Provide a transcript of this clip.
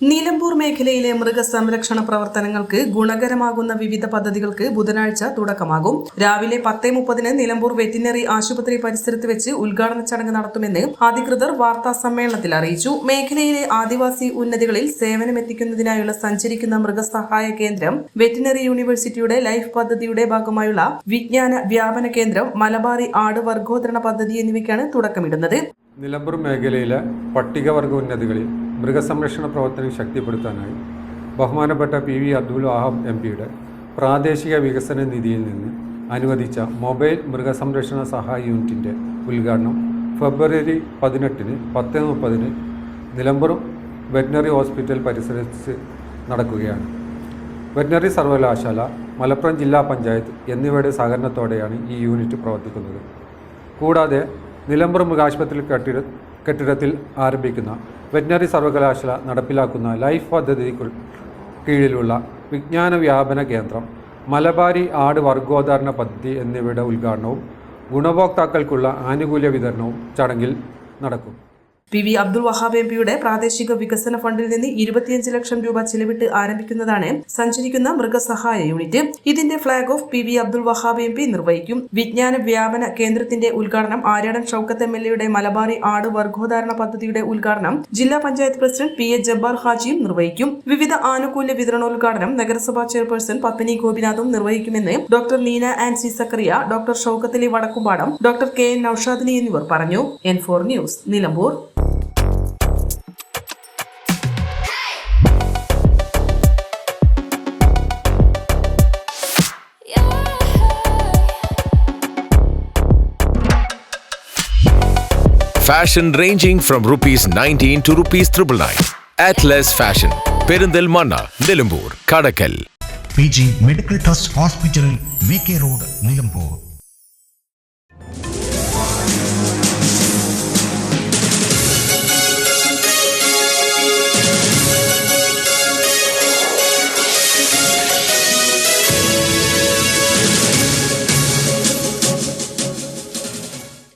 Nilambur മേഖലയിലെ മൃഗസംരക്ഷണ പ്രവർത്തനങ്ങൾക്ക് ഗുണകരമാകുന്ന വിവിധ പദ്ധതികൾക്ക് ബുധനാഴ്ച തുടക്കമാകും. രാവിലെ പത്തേ മുപ്പതിന് നിലമ്പൂർ വെറ്റിനറി ആശുപത്രി പരിസരത്ത് വെച്ച് ഉദ്ഘാടന ചടങ്ങ് നടത്തുമെന്ന് അധികൃതർ വാർത്താ സമ്മേളനത്തിൽ അറിയിച്ചു. മേഖലയിലെ ആദിവാസി ഉന്നതികളിൽ സേവനമെത്തിക്കുന്നതിനായുള്ള സഞ്ചരിക്കുന്ന മൃഗസഹായ കേന്ദ്രം വെറ്റിനറി യൂണിവേഴ്സിറ്റിയുടെ ലൈഫ് പദ്ധതിയുടെ ഭാഗമായുള്ള വിജ്ഞാന വ്യാപന കേന്ദ്രം മലബാറി ആട് വർഗോധരണ പദ്ധതി എന്നിവയ്ക്കാണ് തുടക്കമിടുന്നത്. നിലമ്പൂർ മേഖലയിലെ പട്ടികവർഗ ഉന്നതികളിൽ മൃഗസംരക്ഷണ പ്രവർത്തനം ശക്തിപ്പെടുത്താനായി ബഹുമാനപ്പെട്ട P V Abdul Wahab M പിയുടെ പ്രാദേശിക വികസന നിധിയിൽ നിന്ന് അനുവദിച്ച മൊബൈൽ മൃഗസംരക്ഷണ സഹായ യൂണിറ്റിന്റെ ഉദ്ഘാടനം ഫെബ്രുവരി പതിനെട്ടിന് പത്ത് മുപ്പതിന് നിലമ്പൂർ വെറ്റിനറി ഹോസ്പിറ്റൽ പരിസരത്ത് നടക്കുകയാണ്. വെറ്റിനറി സർവകലാശാല മലപ്പുറം ജില്ലാ പഞ്ചായത്ത് എന്നിവയുടെ സഹകരണത്തോടെയാണ് ഈ യൂണിറ്റ് പ്രവർത്തിക്കുന്നത്. കൂടാതെ നിലമ്പൂർ മൃഗാശുപത്രി കെട്ടിട കെട്ടിടത്തിൽ ആരംഭിക്കുന്ന വെറ്റിനറി സർവകലാശാല നടപ്പിലാക്കുന്ന ലൈഫ് പദ്ധതിക്കു കീഴിലുള്ള വിജ്ഞാന വ്യാപന കേന്ദ്രം മലബാരി ആട് വർഗോദ്ധാരണ പദ്ധതി എന്നിവയുടെ ഉദ്ഘാടനവും ഗുണഭോക്താക്കൾക്കുള്ള ആനുകൂല്യ വിതരണവും ചടങ്ങിൽ നടക്കും. P V Abdul Wahab M പിയുടെ പ്രാദേശിക വികസന ഫണ്ടിൽ നിന്ന് ഇരുപത്തിയഞ്ച് ലക്ഷം രൂപ ചിലവിട്ട് ആരംഭിക്കുന്നതാണ് സഞ്ചരിക്കുന്ന മൃഗസഹായ യൂണിറ്റ്. ഇതിന്റെ flag off P V Abdul Wahab M P നിർവഹിക്കും. വിജ്ഞാന വ്യാപന കേന്ദ്രത്തിന്റെ ഉദ്ഘാടനം ആര്യാടൻ ഷൌക്കത്ത് എം എൽ എയുടെ മലബാറി ആട് വർഗോദ്ധാരണ പദ്ധതിയുടെ ഉദ്ഘാടനം ജില്ലാ panchayat president P A Jabbar ഹാജിയും നിർവഹിക്കും. വിവിധ ആനുകൂല്യ വിതരണോദ്ഘാടനം നഗരസഭാ ചെയർപേഴ്സൺ പത്മിനി ഗോപിനാഥും നിർവഹിക്കുമെന്ന് doctor Neena Ancy Zachariah doctor Shoukathali Vadakkumpadam doctor K N നൌഷാദിനി എന്നിവർ പറഞ്ഞു. N four news Nilambur. Fashion ranging from rupees 19 to rupees 999. Atlas Fashion. Perinthalmanna Nilambur Kadakkal P G medical trust hospital V K road Nilambur